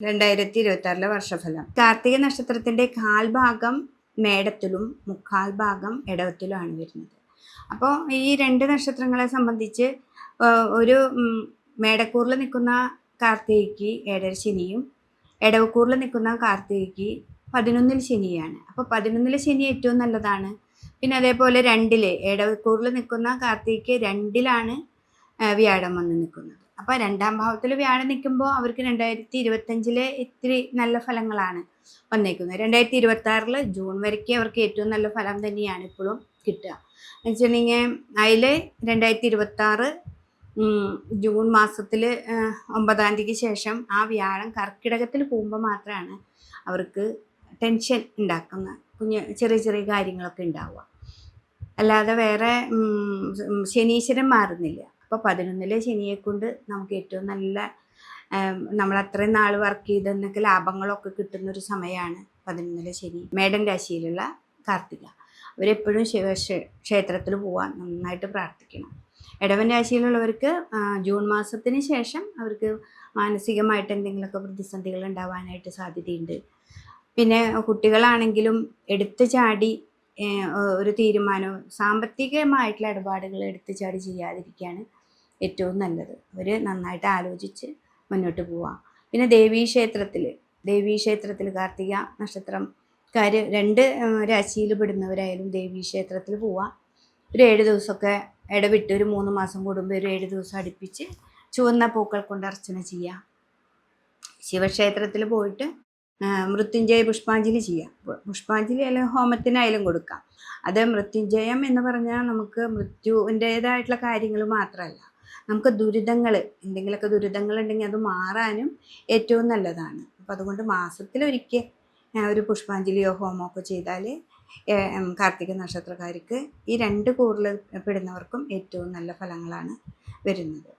രണ്ടായിരത്തി ഇരുപത്തി ആറിലെ വർഷഫലം. കാർത്തിക നക്ഷത്രത്തിന്റെ കാൽഭാഗം മേടത്തിലും മുക്കാൽ ഭാഗം ഇടവത്തിലുമാണ് വരുന്നത്. അപ്പോൾ ഈ രണ്ട് നക്ഷത്രങ്ങളെ സംബന്ധിച്ച് ഒരു മേടക്കൂറിൽ നിൽക്കുന്ന കാർത്തികയ്ക്ക് ഏഴര ശനിയും ഇടവക്കൂറിൽ നിൽക്കുന്ന കാർത്തികയ്ക്ക് പതിനൊന്നിൽ ശനിയാണ്. അപ്പോൾ പതിനൊന്നിൽ ശനി ഏറ്റവും നല്ലതാണ്. പിന്നെ അതേപോലെ രണ്ടിൽ ഇടവക്കൂറിൽ നിൽക്കുന്ന കാർത്തികയ്ക്ക് രണ്ടിലാണ് വ്യാഴം വന്ന് നിൽക്കുന്നത്. അപ്പോൾ രണ്ടാം ഭാവത്തിൽ വ്യാഴം നിൽക്കുമ്പോൾ അവർക്ക് രണ്ടായിരത്തി ഇരുപത്തഞ്ചിലെ ഇത്തിരി നല്ല ഫലങ്ങളാണ് വന്നേക്കുന്നത്. രണ്ടായിരത്തി ഇരുപത്തി ആറിൽ ജൂൺ വരയ്ക്ക് അവർക്ക് ഏറ്റവും നല്ല ഫലം തന്നെയാണ് ഇപ്പോഴും കിട്ടുക. എന്ന് വെച്ചിട്ടുണ്ടെങ്കിൽ അതിൽ രണ്ടായിരത്തി ഇരുപത്തി ആറ് ജൂൺ മാസത്തിൽ ഒമ്പതാം തീയതിക്ക് ശേഷം ആ വ്യാഴം കർക്കിടകത്തിൽ പോകുമ്പോൾ മാത്രമാണ് അവർക്ക് ടെൻഷൻ ഉണ്ടാക്കുന്ന കുഞ്ഞ് ചെറിയ ചെറിയ കാര്യങ്ങളൊക്കെ ഉണ്ടാവുക. അല്ലാതെ വേറെ ശനീശ്വരൻ മാറുന്നില്ല. അപ്പോൾ പതിനൊന്നിലെ ശനിയെ കൊണ്ട് നമുക്ക് ഏറ്റവും നല്ല നമ്മൾ അത്രയും നാൾ വർക്ക് ചെയ്തെന്നൊക്കെ ലാഭങ്ങളൊക്കെ കിട്ടുന്ന ഒരു സമയമാണ് പതിനൊന്നിലെ ശനി. മേടൻ രാശിയിലുള്ള കാർത്തിക. അവരെപ്പോഴും ശിവ ക്ഷേ- ക്ഷേത്രത്തിൽ പോകാൻ നന്നായിട്ട് പ്രാർത്ഥിക്കണം. ഇടവൻ രാശിയിലുള്ളവർക്ക് ജൂൺ മാസത്തിന് ശേഷം അവർക്ക് മാനസികമായിട്ട് എന്തെങ്കിലുമൊക്കെ പ്രതിസന്ധികൾ ഉണ്ടാവാനായിട്ട് സാധ്യതയുണ്ട്. പിന്നെ കുട്ടികളാണെങ്കിലും എടുത്തു ചാടി ഒരു തീരുമാനവും സാമ്പത്തികമായിട്ടുള്ള ഇടപാടുകൾ എടുത്തു ചാടി ചെയ്യാതിരിക്കുകയാണ് ഏറ്റവും നല്ലത്. അവർ നന്നായിട്ട് ആലോചിച്ച് മുന്നോട്ട് പോവാം. പിന്നെ ദേവീ ക്ഷേത്രത്തിൽ ദേവീ ക്ഷേത്രത്തിൽ കാർത്തിക നക്ഷത്രംകാർ രണ്ട് രാശിയിൽ പെടുന്നവരായാലും ദേവീ ക്ഷേത്രത്തിൽ പോവാം. ഒരു ഏഴ് ദിവസമൊക്കെ ഇടവിട്ട് ഒരു മൂന്ന് മാസം കൂടുമ്പോൾ ഒരു ഏഴ് ദിവസം അടുപ്പിച്ച് ചുവന്ന പൂക്കൾ കൊണ്ട് അർച്ചന ചെയ്യാം. ശിവക്ഷേത്രത്തിൽ പോയിട്ട് മൃത്യുഞ്ജയ പുഷ്പാഞ്ജലി ചെയ്യാം. പുഷ്പാഞ്ജലി അല്ലെങ്കിൽ ഹോമത്തിനായാലും കൊടുക്കാം. അത് മൃത്യുഞ്ജയം എന്ന് പറഞ്ഞാൽ നമുക്ക് മൃത്യുവിന്റേതായിട്ടുള്ള കാര്യങ്ങൾ മാത്രമല്ല നമുക്ക് ദുരിതങ്ങൾ എന്തെങ്കിലുമൊക്കെ ദുരിതങ്ങൾ ഉണ്ടെങ്കിൽ അത് മാറാനും ഏറ്റവും നല്ലതാണ്. അപ്പം അതുകൊണ്ട് മാസത്തിലൊരിക്കൽ ഒരു പുഷ്പാഞ്ജലിയോ ഹോമോ ഒക്കെ ചെയ്താൽ കാർത്തിക നക്ഷത്രക്കാർക്ക് ഈ രണ്ട് കൂറിൽ പെടുന്നവർക്കും ഏറ്റവും നല്ല ഫലങ്ങളാണ് വരുന്നത്.